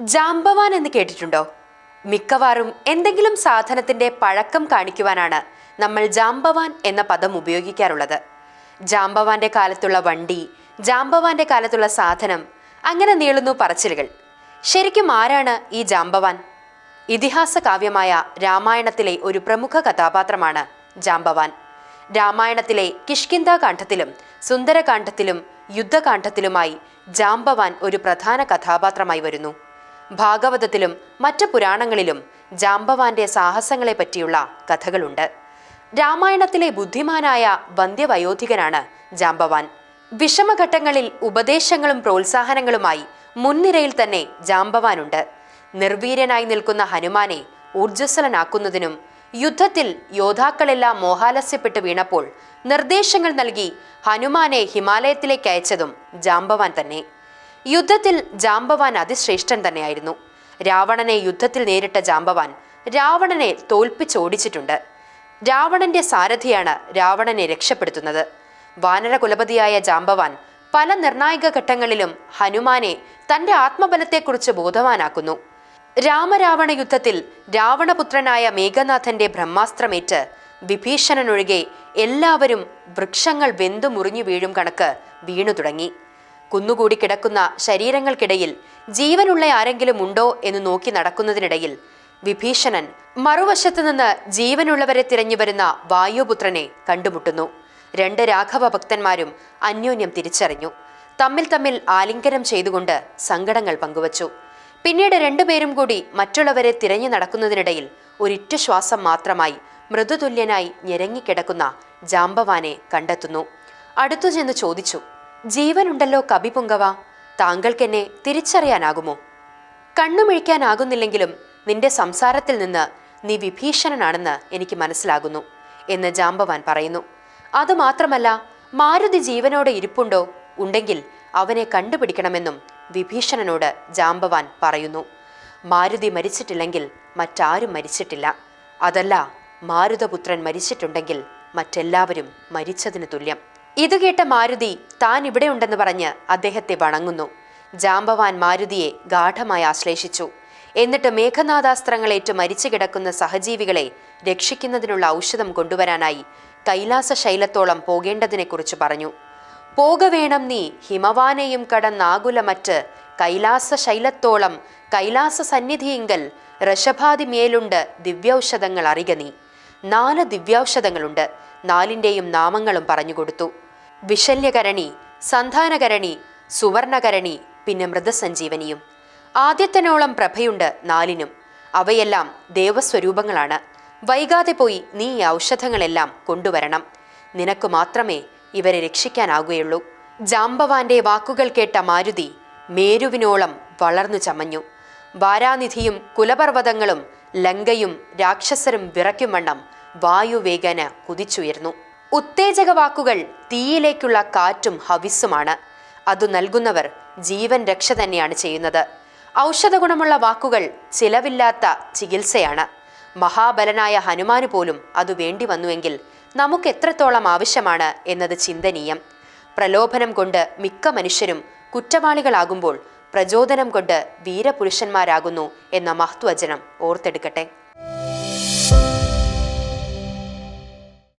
ജാംബവാൻ എന്ന് കേട്ടിട്ടുണ്ടോ? മിക്കവാറും എന്തെങ്കിലും സാധനത്തിന്റെ പഴക്കം കാണിക്കുവാനാണ് നമ്മൾ ജാംബവാൻ എന്ന പദം ഉപയോഗിക്കാറുള്ളത്. ജാംബവാന്റെ കാലത്തുള്ള വണ്ടി ജാംബവാന്റെ കാലത്തുള്ള സാധനം അങ്ങനെ നീളുന്നു പറച്ചിലുകൾ. ശരിക്കും ആരാണ് ഈ ജാംബവാൻ? ഇതിഹാസ കാവ്യമായ രാമായണത്തിലെ ഒരു പ്രമുഖ കഥാപാത്രമാണ് ജാംബവാൻ. രാമായണത്തിലെ കിഷ്കിന്ദ കാണ്ഡത്തിലും സുന്ദരകാന്ഡത്തിലും യുദ്ധകാന്ഡത്തിലുമായി ജാംബവാൻ ഒരു പ്രധാന കഥാപാത്രമായി വരുന്നു. ഭാഗവതത്തിലും മറ്റ് പുരാണങ്ങളിലും ജാംബവാന്റെ സാഹസങ്ങളെ പറ്റിയുള്ള കഥകളുണ്ട്. രാമായണത്തിലെ ബുദ്ധിമാനായ വന്ധ്യവയോധികനാണ് ജാംബവാൻ. വിഷമഘട്ടങ്ങളിൽ ഉപദേശങ്ങളും പ്രോത്സാഹനങ്ങളുമായി മുൻനിരയിൽ തന്നെ ജാംബവാനുണ്ട്. നിർവീര്യനായി നിൽക്കുന്ന ഹനുമാനെ ഊർജസ്വലനാക്കുന്നതിനും യുദ്ധത്തിൽ യോദ്ധാക്കളെല്ലാം മോഹാലസ്യപ്പെട്ട് വീണപ്പോൾ നിർദ്ദേശങ്ങൾ നൽകി ഹനുമാനെ ഹിമാലയത്തിലേക്ക് അയച്ചതും ജാംബവാൻ തന്നെ. യുദ്ധത്തിൽ ജാംബവാൻ അതിശ്രേഷ്ഠൻ തന്നെയായിരുന്നു. രാവണനെ യുദ്ധത്തിൽ നേരിട്ട ജാംബവാൻ രാവണനെ തോൽപ്പിച്ചോടിച്ചിട്ടുണ്ട്. രാവണന്റെ സാരഥിയാണ് രാവണനെ രക്ഷപ്പെടുത്തുന്നത്. വാനരകുലപതിയായ ജാംബവാൻ പല നിർണായക ഘട്ടങ്ങളിലും ഹനുമാനെ തന്റെ ആത്മബലത്തെക്കുറിച്ച് ബോധവാനാക്കുന്നു. രാമരാവണ യുദ്ധത്തിൽ രാവണപുത്രനായ മേഘനാഥന്റെ ബ്രഹ്മാസ്ത്രമേറ്റ് വിഭീഷണനൊഴികെ എല്ലാവരും വൃക്ഷങ്ങൾ വെന്തു മുറിഞ്ഞു വീഴും കണക്ക് വീണു തുടങ്ങി. കുന്നുകൂടി കിടക്കുന്ന ശരീരങ്ങൾക്കിടയിൽ ജീവനുള്ള ആരെങ്കിലും ഉണ്ടോ എന്ന് നോക്കി നടക്കുന്നതിനിടയിൽ വിഭീഷണൻ മറുവശത്തു നിന്ന് ജീവനുള്ളവരെ തിരഞ്ഞു വരുന്ന വായുപുത്രനെ കണ്ടുമുട്ടുന്നു. രണ്ട് രാഘവ ഭക്തന്മാരും അന്യോന്യം തിരിച്ചറിഞ്ഞു. തമ്മിൽ തമ്മിൽ ആലിംഗനം ചെയ്തുകൊണ്ട് സങ്കടങ്ങൾ പങ്കുവച്ചു. പിന്നീട് രണ്ടുപേരും കൂടി മറ്റുള്ളവരെ തിരഞ്ഞു നടക്കുന്നതിനിടയിൽ ഒരിറ്റ ശ്വാസം മാത്രമായി മൃദുതുല്യനായി ഞെരങ്ങിക്കിടക്കുന്ന ജാമ്പവാനെ കണ്ടെത്തുന്നു. അടുത്തു ചെന്ന് ചോദിച്ചു ജീവനുണ്ടല്ലോ കബിപുങ്കവ താങ്കൾക്കെന്നെ തിരിച്ചറിയാനാകുമോ? കണ്ണുമിഴിക്കാനാകുന്നില്ലെങ്കിലും നിന്റെ സംസാരത്തിൽ നിന്ന് നീ വിഭീഷണനാണെന്ന് എനിക്ക് മനസ്സിലാകുന്നു എന്ന് ജാംബവാൻ പറയുന്നു. അതുമാത്രമല്ല മാരുതി ജീവനോടെ ഇരിപ്പുണ്ടോ? ഉണ്ടെങ്കിൽ അവനെ കണ്ടുപിടിക്കണമെന്നും വിഭീഷണനോട് ജാംബവാൻ പറയുന്നു. മാരുതി മരിച്ചിട്ടില്ലെങ്കിൽ മറ്റാരും മരിച്ചിട്ടില്ല. അതല്ല മാരുതപുത്രൻ മരിച്ചിട്ടുണ്ടെങ്കിൽ മറ്റെല്ലാവരും മരിച്ചതിന് തുല്യം. ഇത് കേട്ട മാരുതി താൻ ഇവിടെ ഉണ്ടെന്ന് പറഞ്ഞ് അദ്ദേഹത്തെ വണങ്ങുന്നു. ജാമ്പവാൻ മാരുതിയെ ഗാഠമായി ആശ്ലേഷിച്ചു. എന്നിട്ട് മേഘനാഥാസ്ത്രങ്ങളേറ്റ് മരിച്ചു കിടക്കുന്ന സഹജീവികളെ രക്ഷിക്കുന്നതിനുള്ള ഔഷധം കൊണ്ടുവരാനായി കൈലാസ ശൈലത്തോളം പോകേണ്ടതിനെക്കുറിച്ച് പറഞ്ഞു. പോക വേണം നീ ഹിമവാനെയും കടന്നാകുലമറ്റ് കൈലാസ ശൈലത്തോളം കൈലാസ സന്നിധിയിങ്കൽ ഋഷഭാതിമേലുണ്ട് ദിവ്യൌഷധങ്ങൾ അറിക നീ. നാല് ദിവ്യൌഷധങ്ങളുണ്ട്. നാലിന്റെയും നാമങ്ങളും പറഞ്ഞുകൊടുത്തു വിശല്യകരണി സന്ധാനകരണി സുവർണകരണി പിന്നെ മൃതസഞ്ജീവനിയും. ആദ്യത്തനോളം പ്രഭയുണ്ട് നാലിനും. അവയെല്ലാം ദേവസ്വരൂപങ്ങളാണ്. വൈകാതെ പോയി നീ ഈ ഔഷധങ്ങളെല്ലാം കൊണ്ടുവരണം. നിനക്ക് മാത്രമേ ഇവരെ രക്ഷിക്കാനാകുകയുള്ളൂ. ജാംബവാന്റെ വാക്കുകൾ കേട്ട മാരുതി മേരുവിനോളം വളർന്നു ചമഞ്ഞു. വാരാനിധിയും കുലപർവതങ്ങളും ലങ്കയും രാക്ഷസരും വിറയ്ക്കും വണ്ണം വായുവേഗന കുതിച്ചുയർന്നു ഉത്തേജക വാക്കുകൾ തീയിലേക്കുള്ള കാറ്റും ഹവിസ്സുമാണ്. അത് നൽകുന്നവർ ജീവൻ രക്ഷ തന്നെയാണ് ചെയ്യുന്നത്. ഔഷധഗുണമുള്ള വാക്കുകൾ ചിലവില്ലാത്ത ചികിത്സയാണ്. മഹാബലനായ ഹനുമാന് പോലും അത് വേണ്ടി വന്നുവെങ്കിൽ നമുക്ക് എത്രത്തോളം ആവശ്യമാണ് എന്നത് ചിന്തനീയം. പ്രലോഭനം കൊണ്ട് മിക്ക മനുഷ്യരും കുറ്റവാളികളാകുമ്പോൾ പ്രചോദനം കൊണ്ട് വീരപുരുഷന്മാരാകുന്നു എന്ന മഹത്വചനം ഓർത്തെടുക്കട്ടെ.